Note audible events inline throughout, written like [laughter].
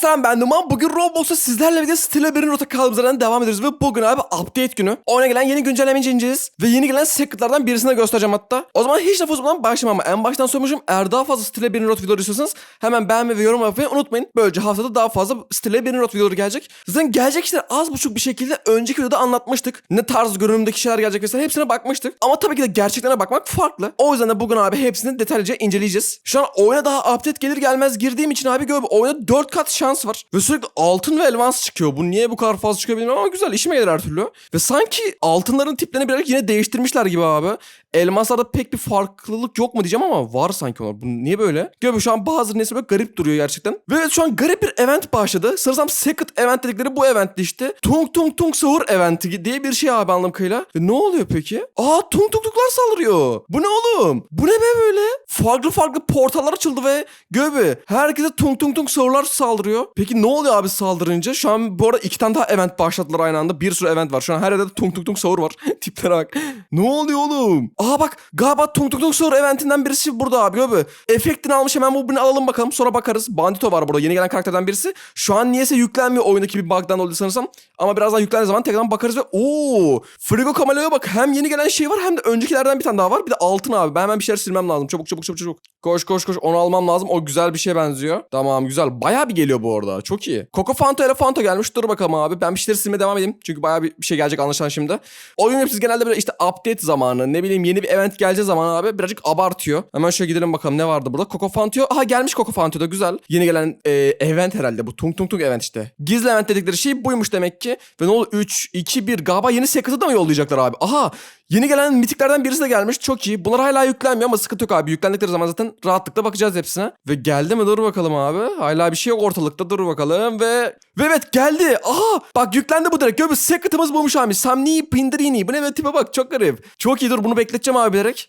selam ben Numan. Bugün Roblox'ta sizlerle birlikte Stile Birin Rota kaldığımız yerden devam ediyoruz. Ve bugün abi update günü. Oyuna gelen yeni güncelleme inceleyeceğiz. Ve yeni gelen secretlardan birisini de göstereceğim hatta. O zaman hiç laf uzatmadan başlayayım ama en baştan sormuşum. Eğer daha fazla Stile Birin Rota videoları istiyorsanız hemen beğenme ve yorum yapmayı unutmayın. Böylece haftada daha fazla Stile Birin Rota videoları gelecek. Zaten gelecek işler az buçuk bir şekilde önceki videoda anlatmıştık. Ne tarz görünümdeki şeyler gelecek vesaire hepsine bakmıştık. Ama tabii ki de gerçeklerine bakmak farklı. O yüzden de bugün abi hepsini detaylıca inceleyeceğiz. Şu an oyuna daha update gelir gelmez girdiğim için abi gör oyuna 4 kat şans var. Ve sürekli altın ve elmas çıkıyor. Bu niye bu kadar fazla çıkıyor bilmiyorum ama güzel işime gelir her türlü. Ve sanki altınların tiplerini birazcık yine değiştirmişler gibi abi. Elmaslarda pek bir farklılık yok mu diyeceğim ama var sanki onlar. Bu niye böyle? Gör şu an bazı nesne böyle garip duruyor gerçekten. Ve evet, şu an garip bir event başladı. Sanırsam second event dedikleri bu eventti işte. Tung Tung Tung Sahur eventi diye bir şey abi anladığım kadarıyla. Ve ne oluyor peki? Aa Tung Tung Tunglar saldırıyor. Bu ne oğlum? Bu ne be böyle? Farklı farklı portallar açıldı ve göbe herkese Tung Tung Tung Sahurlar saldırıyor. Peki ne oluyor abi saldırınca? Şu an bu arada iki tane daha event başlattılar aynı anda. Bir sürü event var. Şu an her yerde Tung Tung Tung Sahur var. [laughs] Tiplere bak. ne oluyor oğlum? Aa bak galiba Tung Tung Tung Sahur eventinden birisi burada abi göbe. Efektini almış hemen bu bunu alalım bakalım. Sonra bakarız. Bandito var burada. Yeni gelen karakterden birisi. Şu an niyeyse yüklenmiyor oyundaki bir bug'dan dolayı sanırsam. Ama birazdan yüklendiği zaman tekrardan bakarız ve ooo Frigo Kamaleo'ya bak. Hem yeni gelen şey var hem de öncekilerden bir tane daha var. Bir de altın abi. Ben hemen bir şeyler silmem lazım. Çabuk çabuk çabuk çabuk. Koş koş koş. Onu almam lazım. O güzel bir şeye benziyor. Tamam güzel. Bayağı bir geliyor bu arada. Çok iyi. Coco Fanto ile Fanto gelmiş. Dur bakalım abi. Ben bir şeyleri silmeye devam edeyim. Çünkü bayağı bir şey gelecek anlaşılan şimdi. Oyun hepsi genelde böyle işte update zamanı. Ne bileyim yeni bir event geleceği zaman abi birazcık abartıyor. Hemen şöyle gidelim bakalım ne vardı burada. Coco Fanto. Aha gelmiş Coco Fanto da güzel. Yeni gelen e, event herhalde bu. Tung Tung Tung event işte. Gizli event dedikleri şey buymuş demek ki. Ve ne oldu? 3, 2, 1. Galiba yeni Secret'ı da mı yollayacaklar abi? Aha Yeni gelen mitiklerden birisi de gelmiş. Çok iyi. Bunlar hala yüklenmiyor ama sıkıntı yok abi. Yüklendikleri zaman zaten rahatlıkla bakacağız hepsine. Ve geldi mi? Dur bakalım abi. Hala bir şey yok ortalıkta. Dur bakalım ve... Ve evet geldi. Aha bak yüklendi bu direkt. Gör bir secret'ımız bulmuş abi. Samni Pindirini. Bu ne be tipe bak çok garip. Çok iyi dur bunu bekleteceğim abi direkt.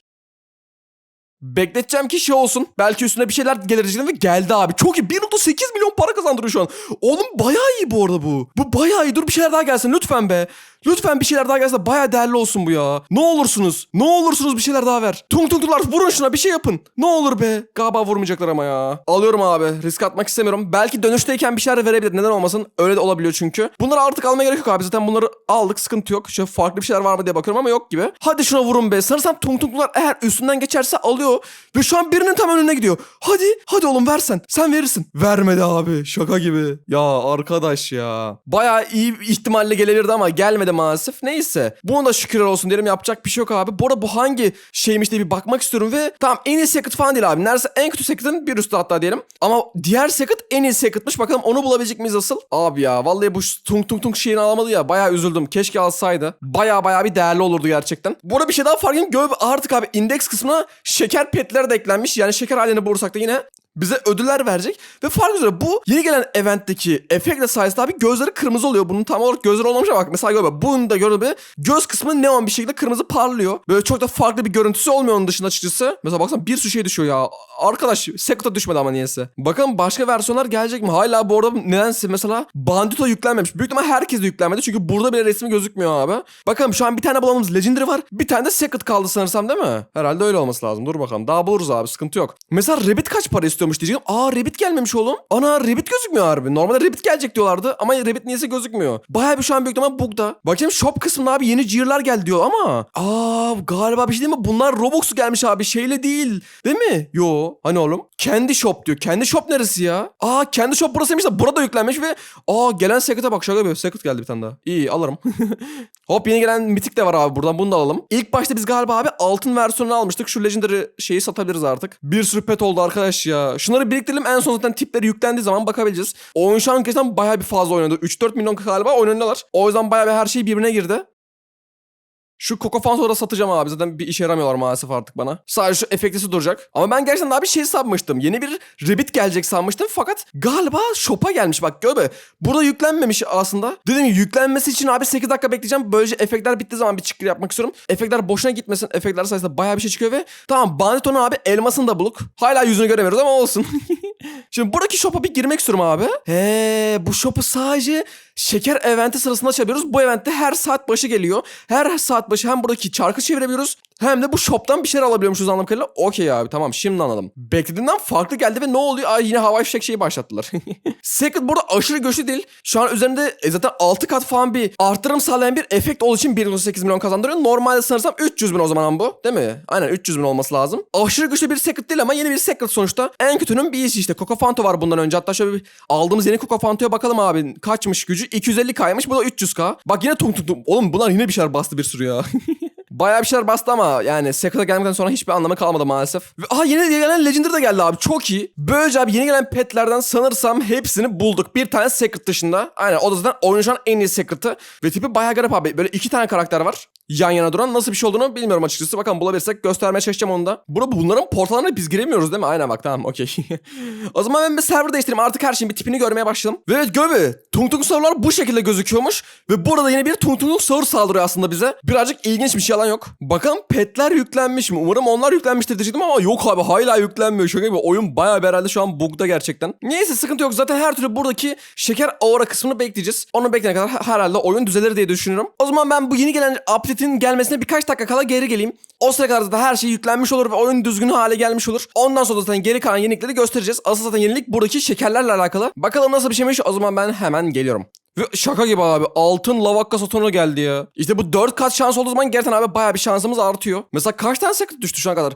Bekleteceğim ki şey olsun. Belki üstüne bir şeyler gelir diyeceğim ve geldi abi. Çok iyi. 1.8 milyon para kazandırıyor şu an. Oğlum bayağı iyi bu arada bu. Bu bayağı iyi. Dur bir şeyler daha gelsin lütfen be. Lütfen bir şeyler daha gelse bayağı değerli olsun bu ya. Ne olursunuz. Ne olursunuz bir şeyler daha ver. Tung tung tunglar vurun şuna bir şey yapın. Ne olur be. Galiba vurmayacaklar ama ya. Alıyorum abi. Risk atmak istemiyorum. Belki dönüşteyken bir şeyler verebilir. Neden olmasın? Öyle de olabiliyor çünkü. Bunları artık almaya gerek yok abi. Zaten bunları aldık. Sıkıntı yok. Şöyle farklı bir şeyler var mı diye bakıyorum ama yok gibi. Hadi şuna vurun be. Sanırsam tung tunglar eğer üstünden geçerse alıyor. Ve şu an birinin tam önüne gidiyor. Hadi. Hadi oğlum versen. Sen verirsin. Vermedi abi. Şaka gibi. Ya arkadaş ya. Bayağı iyi ihtimalle gelebilirdi ama gelmedi maalesef. Neyse. Buna da şükürler olsun diyelim. Yapacak bir şey yok abi. Bu arada bu hangi şeymiş diye bir bakmak istiyorum ve tamam en iyi secret falan değil abi. Neredeyse en kötü secret'ın bir üstü hatta diyelim. Ama diğer secret en iyi secret'mış. Bakalım onu bulabilecek miyiz asıl? Abi ya vallahi bu tung tung tung şeyini alamadı ya. Bayağı üzüldüm. Keşke alsaydı. Bayağı bayağı bir değerli olurdu gerçekten. Bu arada bir şey daha fark edeyim. Gör artık abi indeks kısmına şeker petler de eklenmiş. Yani şeker halini bulursak da yine bize ödüller verecek. Ve fark üzere bu yeni gelen eventteki efektle sayesinde abi gözleri kırmızı oluyor. Bunun tam olarak gözleri olmamış ama bak mesela gör bunu da gördüğünüz göz kısmı neon bir şekilde kırmızı parlıyor. Böyle çok da farklı bir görüntüsü olmuyor onun dışında açıkçası. Mesela baksana bir sürü şey düşüyor ya. Arkadaş Secret'a düşmedi ama niyeyse. Bakalım başka versiyonlar gelecek mi? Hala bu arada nedense mesela Bandito yüklenmemiş. Büyük ihtimal herkes de yüklenmedi. Çünkü burada bile resmi gözükmüyor abi. Bakalım şu an bir tane bulamamız Legendary var. Bir tane de Secret kaldı sanırsam değil mi? Herhalde öyle olması lazım. Dur bakalım. Daha buluruz abi. Sıkıntı yok. Mesela Rabbit kaç para istiyormuş diyeceğim. Aa Rabbit gelmemiş oğlum. Ana Rabbit gözükmüyor harbi. Normalde Rabbit gelecek diyorlardı ama Rabbit niyeyse gözükmüyor. Bayağı bir şu an büyük ihtimal bug'da. Bakayım shop kısmında abi yeni gear'lar geldi diyor ama. Aa galiba bir şey değil mi? Bunlar Robux'u gelmiş abi. Şeyle değil. Değil mi? Yo. Hani oğlum? Kendi shop diyor. Kendi shop neresi ya? Aa kendi shop burasıymış da burada yüklenmiş ve aa gelen Secret'a bak şaka yapıyor. Secret geldi bir tane daha. İyi alırım. [laughs] Hop yeni gelen mitik de var abi buradan bunu da alalım. İlk başta biz galiba abi altın versiyonunu almıştık. Şu legendary şeyi satabiliriz artık. Bir sürü pet oldu arkadaş ya. Şunları biriktirelim en son zaten tipleri yüklendiği zaman bakabileceğiz. Oyun şu an gerçekten bayağı bir fazla oynadı. 3-4 milyon galiba oynuyorlar. O yüzden bayağı bir her şey birbirine girdi. Şu Coco Fanto'ları da satacağım abi. Zaten bir işe yaramıyorlar maalesef artık bana. Sadece şu efektisi duracak. Ama ben gerçekten daha bir şey sanmıştım. Yeni bir Rabbit gelecek sanmıştım. Fakat galiba shop'a gelmiş. Bak gör be. Burada yüklenmemiş aslında. Dedim yüklenmesi için abi 8 dakika bekleyeceğim. Böylece efektler bittiği zaman bir çıkır yapmak istiyorum. Efektler boşuna gitmesin. Efektler sayesinde bayağı bir şey çıkıyor ve tamam Bandito'nun abi elmasını da buluk. Hala yüzünü göremiyoruz ama olsun. [laughs] Şimdi buradaki shop'a bir girmek istiyorum abi. He bu shop'u sadece şeker eventi sırasında açabiliyoruz. Bu eventte her saat başı geliyor. Her saat başı hem buradaki çarkı çevirebiliyoruz hem de bu shop'tan bir şeyler alabiliyormuşuz anladığım kadarıyla. Okey abi tamam şimdi anladım. Beklediğimden farklı geldi ve ne oluyor? Ay yine havai fişek şeyi başlattılar. [laughs] Secret burada aşırı güçlü değil. Şu an üzerinde e, zaten 6 kat falan bir artırım sağlayan bir efekt olduğu için 1.8 milyon kazandırıyor. Normalde sanırsam 300 bin o zaman bu. Değil mi? Aynen 300 bin olması lazım. Aşırı güçlü bir Secret değil ama yeni bir Secret sonuçta. En kötünün bir işi işte. Coco Fanto var bundan önce. Hatta şöyle bir aldığımız yeni Coco Fanto'ya bakalım abi. Kaçmış gücü? 250k'ymış. Bu da 300k. Bak yine tung tung tung. Oğlum bunlar yine bir şeyler bastı bir sürü ya. [laughs] Bayağı bir şeyler bastı ama yani Secret'a gelmeden sonra hiçbir anlamı kalmadı maalesef. Ve aha yeni gelen Legendary de geldi abi çok iyi. Böylece abi yeni gelen petlerden sanırsam hepsini bulduk. Bir tane Secret dışında. Aynen o da zaten oyunun en iyi Secret'ı. Ve tipi bayağı garip abi. Böyle iki tane karakter var. Yan yana duran nasıl bir şey olduğunu bilmiyorum açıkçası. Bakalım bulabilirsek göstermeye çalışacağım onu da. Burada bunların portallarına biz giremiyoruz değil mi? Aynen bak tamam okey. [laughs] o zaman ben bir server değiştireyim. Artık her şeyin bir tipini görmeye başladım. Ve evet göbe. Tung Tung Server'lar bu şekilde gözüküyormuş. Ve burada yine bir Tung Tung Server saldırıyor aslında bize. Birazcık ilginç bir şey yalan. Bakalım petler yüklenmiş mi? Umarım onlar yüklenmiştir diyecektim ama yok abi hala yüklenmiyor. Şaka gibi oyun bayağı herhalde şu an bug'da gerçekten. Neyse sıkıntı yok. Zaten her türlü buradaki şeker aura kısmını bekleyeceğiz. Onu bekleyene kadar herhalde oyun düzelir diye düşünüyorum. O zaman ben bu yeni gelen update'in gelmesine birkaç dakika kala geri geleyim. O sıra kadar da her şey yüklenmiş olur ve oyun düzgün hale gelmiş olur. Ondan sonra zaten geri kalan yenilikleri göstereceğiz. Asıl zaten yenilik buradaki şekerlerle alakalı. Bakalım nasıl bir şeymiş o zaman ben hemen geliyorum. Ve şaka gibi abi altın lavakka satona geldi ya. İşte bu 4 kat şans olduğu zaman gerçekten abi bayağı bir şansımız artıyor. Mesela kaç tane secret düştü şu ana kadar?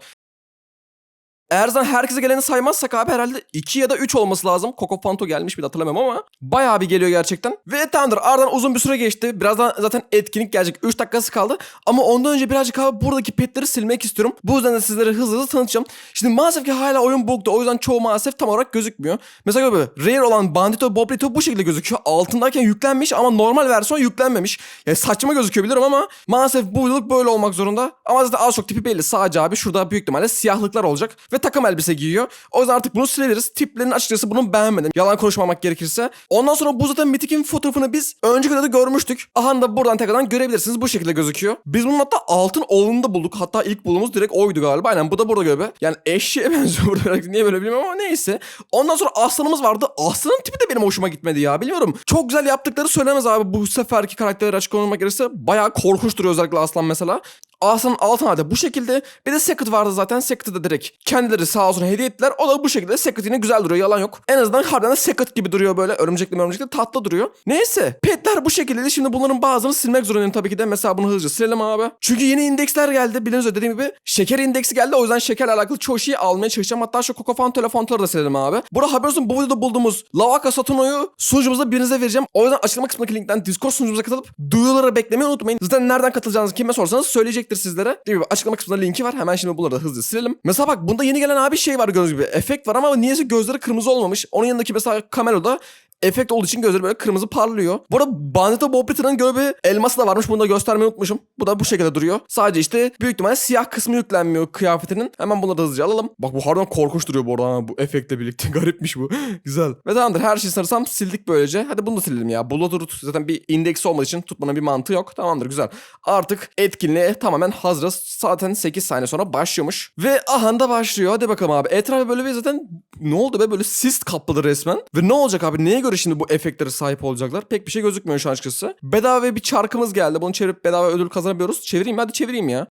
Eğer zaten herkese geleni saymazsak abi herhalde 2 ya da 3 olması lazım. Coco Fanto gelmiş bir hatırlamıyorum ama bayağı bir geliyor gerçekten. Ve tamamdır aradan uzun bir süre geçti. Birazdan zaten etkinlik gelecek. 3 dakikası kaldı. Ama ondan önce birazcık abi buradaki petleri silmek istiyorum. Bu yüzden de sizlere hızlı hızlı tanıtacağım. Şimdi maalesef ki hala oyun bug'da. O yüzden çoğu maalesef tam olarak gözükmüyor. Mesela böyle rare olan Bandito Bobrito bu şekilde gözüküyor. Altındayken yüklenmiş ama normal versiyon yüklenmemiş. Yani saçma gözüküyor bilirim ama maalesef bu yıllık böyle olmak zorunda. Ama zaten az çok tipi belli. Sadece abi şurada büyük ihtimalle siyahlıklar olacak. Ve takım elbise giyiyor. O yüzden artık bunu silebiliriz. Tiplerini açıkçası bunu beğenmedim. Yalan konuşmamak gerekirse. Ondan sonra bu zaten Mythic'in fotoğrafını biz önceki videoda görmüştük. Aha da buradan tekrardan görebilirsiniz. Bu şekilde gözüküyor. Biz bunun hatta altın oğlunu da bulduk. Hatta ilk bulduğumuz direkt oydu galiba. Aynen bu da burada göbe. Yani eşeğe [laughs] benziyor burada. Niye böyle bilmiyorum ama neyse. Ondan sonra aslanımız vardı. Aslanın tipi de benim hoşuma gitmedi ya. Bilmiyorum. Çok güzel yaptıkları söylemez abi. Bu seferki karakterleri açık olmak gerekirse bayağı korkunç duruyor özellikle aslan mesela. Aslanın altın halde bu şekilde. Bir de Secret vardı zaten. Secret'ı da direkt kendileri sağ olsun hediye ettiler. O da bu şekilde. Secret yine güzel duruyor. Yalan yok. En azından harbiden de Secret gibi duruyor böyle. Örümcekli örümcekli tatlı duruyor. Neyse. Petler bu şekilde. Şimdi bunların bazılarını silmek zorundayım tabii ki de. Mesela bunu hızlıca silelim abi. Çünkü yeni indeksler geldi. Bildiğiniz dediğim gibi şeker indeksi geldi. O yüzden şekerle alakalı çoğu şeyi almaya çalışacağım. Hatta şu Coco telefonları da silelim abi. Burada haber olsun bu videoda bulduğumuz Lavaka Satuno'yu sunucumuza birinize vereceğim. O yüzden açıklama kısmındaki linkten Discord sunucumuza katılıp duyuruları beklemeyi unutmayın. Zaten nereden katılacağınızı kime sorsanız söyleyecektir sizlere. Değil mi? Açıklama kısmında linki var. Hemen şimdi bunları da hızlı silelim. Mesela bak bunda yeni gelen abi şey var gördüğünüz gibi. Efekt var ama niyeyse gözleri kırmızı olmamış. Onun yanındaki mesela Camelo'da efekt olduğu için gözleri böyle kırmızı parlıyor. Bu arada Bandito Bobrita'nın böyle bir elması da varmış. Bunu da göstermeyi unutmuşum. Bu da bu şekilde duruyor. Sadece işte büyük ihtimalle siyah kısmı yüklenmiyor kıyafetinin. Hemen bunları da hızlıca alalım. Bak bu harbiden korkunç duruyor bu arada. ha, Bu efektle birlikte. [laughs] Garipmiş bu. Güzel. Ve tamamdır. Her şeyi sanırsam sildik böylece. Hadi bunu da silelim ya. Bloodroot zaten bir indeksi olmadığı için tutmanın bir mantığı yok. Tamamdır güzel. Artık etkinliğe tamamen hazırız. Zaten 8 saniye sonra başlıyormuş. Ve aha da başlıyor. Hadi bakalım abi. Etrafı böyle bir zaten ne oldu be böyle sis kapladı resmen. Ve ne olacak abi? Neye göre şimdi bu efektlere sahip olacaklar? Pek bir şey gözükmüyor şu an açıkçası. Bedava bir çarkımız geldi. Bunu çevirip bedava ödül kazanabiliyoruz. Çevireyim? Hadi çevireyim ya.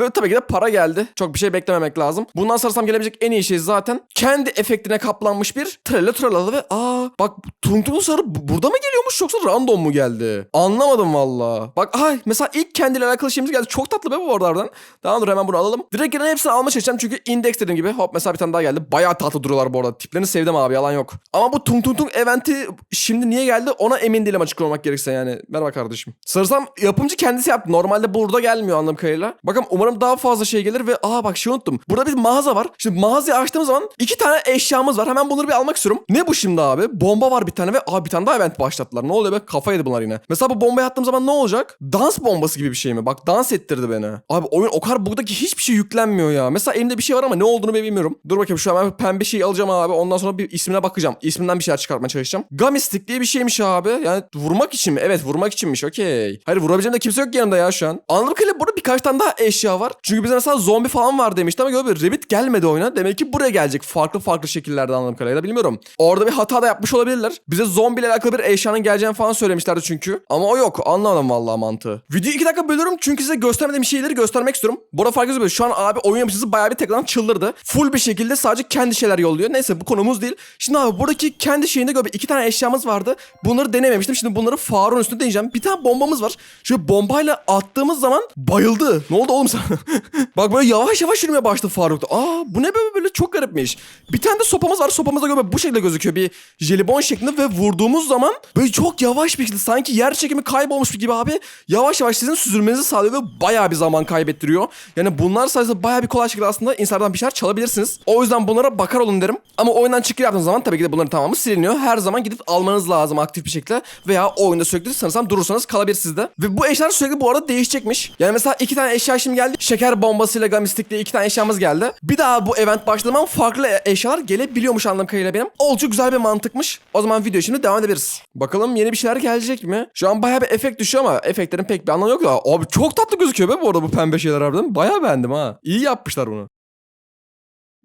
Ve tabii ki de para geldi. Çok bir şey beklememek lazım. Bundan sonrasam gelebilecek en iyi şey zaten kendi efektine kaplanmış bir trelle tralalı ve aa bak Tung Sarı bu- burada mı geliyormuş yoksa random mu geldi? Anlamadım valla. Bak ay mesela ilk kendiyle alakalı şeyimiz geldi. Çok tatlı be bu oralardan. Tamam dur hemen bunu alalım. Direkt gelen hepsini almaya çalışacağım çünkü indeks dediğim gibi. Hop mesela bir tane daha geldi. Bayağı tatlı duruyorlar bu arada. Tiplerini sevdim abi yalan yok. Ama bu Tung Tung Tung eventi şimdi niye geldi ona emin değilim açık olmak gerekirse yani. Merhaba kardeşim. Sanırsam yapımcı kendisi yaptı. Normalde burada gelmiyor anladığım kadarıyla. Bakın umarım daha fazla şey gelir ve aa bak şey unuttum. Burada bir mağaza var. Şimdi mağazayı açtığımız zaman iki tane eşyamız var. Hemen bunları bir almak istiyorum. Ne bu şimdi abi? Bomba var bir tane ve aa bir tane daha event başlattılar. Ne oluyor be? Kafa yedi bunlar yine. Mesela bu bombayı attığım zaman ne olacak? Dans bombası gibi bir şey mi? Bak dans ettirdi beni. Abi oyun o kadar buradaki hiçbir şey yüklenmiyor ya. Mesela elimde bir şey var ama ne olduğunu bilmiyorum. Dur bakayım şu ben pembe şey alacağım abi. Ondan sonra bir ismine bakacağım. İsminden bir şeyler çıkartmaya çalışacağım. Gummy stick diye bir şeymiş abi. Yani vurmak için mi? Evet vurmak içinmiş. Okey. Hayır vurabileceğim de kimse yok yanımda ya şu an. Anladığım kadarıyla burada birkaç tane daha eşya eşya var. Çünkü bize mesela zombi falan var demişti ama gördüm Rabbit gelmedi oyuna. Demek ki buraya gelecek. Farklı farklı şekillerde anladığım kadarıyla bilmiyorum. Orada bir hata da yapmış olabilirler. Bize zombiyle alakalı bir eşyanın geleceğini falan söylemişlerdi çünkü. Ama o yok. Anlamadım vallahi mantığı. Videoyu iki dakika bölüyorum çünkü size göstermediğim şeyleri göstermek istiyorum. Bu arada fark ediyorsunuz. Şu an abi oyun yapıcısı bayağı bir tekrardan çıldırdı. Full bir şekilde sadece kendi şeyler yolluyor. Neyse bu konumuz değil. Şimdi abi buradaki kendi şeyinde göbe iki tane eşyamız vardı. Bunları denememiştim. Şimdi bunları Faruk'un üstünde deneyeceğim. Bir tane bombamız var. Şöyle bombayla attığımız zaman bayıldı. Ne oldu oğlum sana? [laughs] Bak böyle yavaş yavaş yürümeye başladı Faruk'ta. Aa bu ne böyle böyle çok garipmiş. Bir tane de sopamız var. Sopamız da göbe bu şekilde gözüküyor. Bir jelibon şeklinde ve vurduğumuz zaman böyle çok yavaş bir şekilde sanki yer çekimi kaybolmuş gibi abi. Yavaş yavaş sizin süzülmenizi sağlıyor ve bayağı bir zaman kaybettiriyor. Yani bunlar sayesinde bayağı bir kolay şekilde aslında insanlardan bir şeyler çalabilirsiniz. O yüzden bunlara bakar olun derim. Ama oyundan çıkı yaptığınız zaman tabii ki de bunların tamamı siliniyor. Her zaman gidip almanız lazım aktif bir şekilde. Veya oyunda sürekli sanırsam durursanız kalabilir sizde. Ve bu eşyalar sürekli bu arada değişecekmiş. Yani mesela iki tane eşya şimdi geldi. Şeker bombasıyla gamistik diye iki tane eşyamız geldi. Bir daha bu event başladığı zaman farklı eşyalar gelebiliyormuş anladığım kadarıyla benim. Oldukça güzel bir mantıkmış. O zaman video şimdi devam edebiliriz. Bakalım yeni bir şeyler gelecek mi? Şu an bayağı bir efekt düşüyor ama efektlerin pek bir anlamı yok da. Abi çok tatlı gözüküyor be bu arada bu pembe şeyler harbiden. Bayağı beğendim ha. İyi yapmışlar bunu.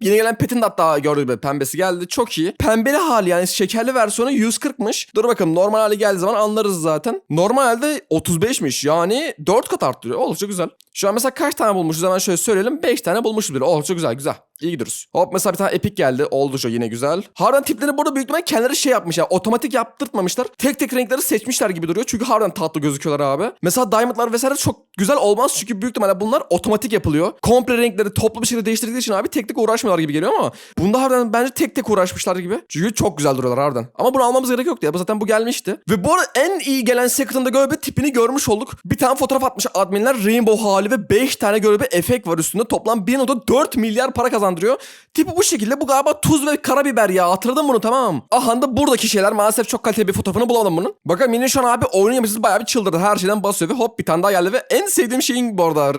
Yeni gelen petin de hatta gördüğünüz gibi pembesi geldi. Çok iyi. Pembeli hali yani şekerli versiyonu 140'mış. Dur bakalım normal hali geldiği zaman anlarız zaten. Normal halde 35'miş. Yani 4 kat arttırıyor. Oldukça güzel. Şu an mesela kaç tane bulmuşuz hemen şöyle söyleyelim. 5 tane bulmuşuz bile. Oldukça güzel güzel. İyi gidiyoruz. Hop mesela bir tane epik geldi. Oldukça yine güzel. Harbiden tipleri burada büyük ihtimalle kendileri şey yapmış ya. Otomatik yaptırtmamışlar. Tek tek renkleri seçmişler gibi duruyor. Çünkü harbiden tatlı gözüküyorlar abi. Mesela diamondlar vesaire çok güzel olmaz. Çünkü büyük ihtimalle bunlar otomatik yapılıyor. Komple renkleri toplu bir şekilde değiştirdikleri için abi tek tek uğraşmıyorlar gibi geliyor ama bunda harbiden bence tek tek uğraşmışlar gibi. Çünkü çok güzel duruyorlar harbiden. Ama bunu almamız gerek yoktu ya. Zaten bu gelmişti. Ve bu arada en iyi gelen Secret'ın da göbe tipini görmüş olduk. Bir tane fotoğraf atmış adminler. Rainbow ve 5 tane göbe efekt var üstünde. Toplam 1.4 milyar para kazandırıyor. Tipi bu şekilde. Bu galiba tuz ve karabiber ya. Hatırladım bunu tamam. Aha da buradaki şeyler. Maalesef çok kaliteli bir fotoğrafını bulamadım bunun. Bakın Mini şu an abi oyunun yapıcısı bayağı bir çıldırdı. Her şeyden basıyor ve hop bir tane daha geldi ve en sevdiğim şeyin bu arada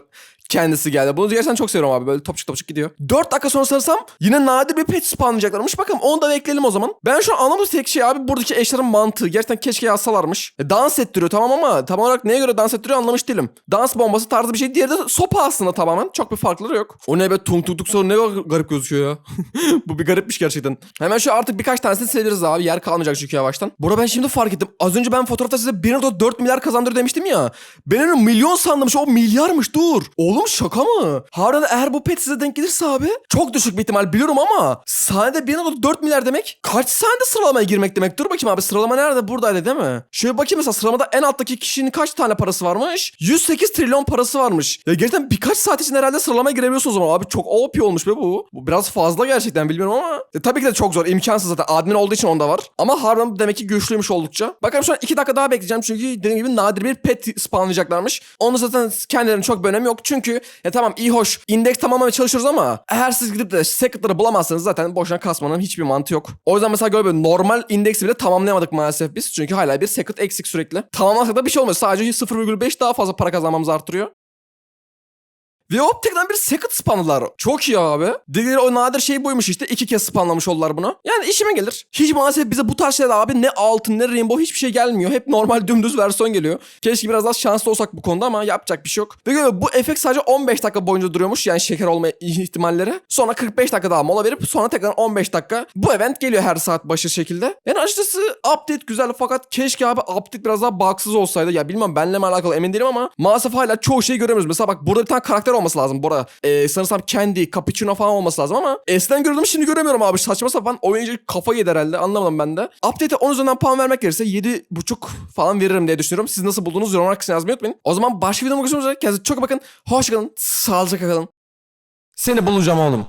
kendisi geldi. Bunu gerçekten çok seviyorum abi. Böyle topçuk topçuk gidiyor. 4 dakika sonra sanırsam yine nadir bir pet spawnlayacaklarmış. Bakın onu da bekleyelim o zaman. Ben şu an anlamadığım tek şey abi buradaki eşlerin mantığı. Gerçekten keşke yazsalarmış. E, dans ettiriyor tamam ama tam olarak neye göre dans ettiriyor anlamış değilim. Dans bombası tarzı bir şey. Diğeri de sopa aslında tamamen. Çok bir farkları yok. O ne be tung tung tung sonra ne garip gözüküyor ya. [laughs] Bu bir garipmiş gerçekten. Hemen şu artık birkaç tanesini sileriz abi. Yer kalmayacak çünkü yavaştan. Burada ben şimdi fark ettim. Az önce ben fotoğrafta size 1.4 milyar kazandırıyor demiştim ya. Ben onu milyon sandım. O milyarmış dur. Oğlum şaka mı? Harbiden eğer bu pet size denk gelirse abi çok düşük bir ihtimal biliyorum ama saniyede 1.4 milyar demek kaç saniyede sıralamaya girmek demek? Dur bakayım abi sıralama nerede? Buradaydı değil mi? Şöyle bakayım mesela sıralamada en alttaki kişinin kaç tane parası varmış? 108 trilyon parası varmış. Ya gerçekten birkaç saat için herhalde sıralamaya girebiliyorsun o zaman abi. Çok OP olmuş be bu. Bu biraz fazla gerçekten bilmiyorum ama. E, tabii ki de çok zor. imkansız zaten. Admin olduğu için onda var. Ama harbiden demek ki güçlüymüş oldukça. Bakalım şu an 2 dakika daha bekleyeceğim. Çünkü dediğim gibi nadir bir pet spawnlayacaklarmış. Onu zaten kendilerinin çok bir önemi yok. Çünkü ya tamam iyi hoş. indeks tamamlamaya çalışıyoruz ama eğer siz gidip de secretları bulamazsanız zaten boşuna kasmanın hiçbir mantığı yok. O yüzden mesela böyle normal indeksi bile tamamlayamadık maalesef biz. Çünkü hala bir secret eksik sürekli. Tamamlasak da bir şey olmuyor. Sadece 0,5 daha fazla para kazanmamızı artırıyor. Ve hop tekrar bir secret spamladılar. Çok iyi abi. Dedikleri o nadir şey buymuş işte. iki kez spamlamış oldular bunu. Yani işime gelir. Hiç maalesef bize bu tarz şeyler abi ne altın ne rainbow hiçbir şey gelmiyor. Hep normal dümdüz versiyon geliyor. Keşke biraz daha şanslı olsak bu konuda ama yapacak bir şey yok. Ve böyle bu efekt sadece 15 dakika boyunca duruyormuş. Yani şeker olma ihtimalleri. Sonra 45 dakika daha mola verip sonra tekrar 15 dakika. Bu event geliyor her saat başı şekilde. Yani açıkçası update güzel fakat keşke abi update biraz daha baksız olsaydı. Ya bilmem benle mi alakalı emin değilim ama maalesef hala çoğu şeyi göremiyoruz. Mesela bak burada bir tane karakter olması lazım. Burada e, sanırsam Candy, Cappuccino falan olması lazım ama eskiden görüyordum şimdi göremiyorum abi. Saçma sapan oyuncu kafa yedi herhalde anlamadım ben de. Update'e 10 üzerinden puan vermek gerekirse 7.5 falan veririm diye düşünüyorum. Siz nasıl buldunuz yorumlar kısmına yazmayı unutmayın. O zaman başka videoda görüşmek üzere. Kendinize çok bakın. Hoşçakalın. Sağlıcakla kalın. Seni bulacağım oğlum.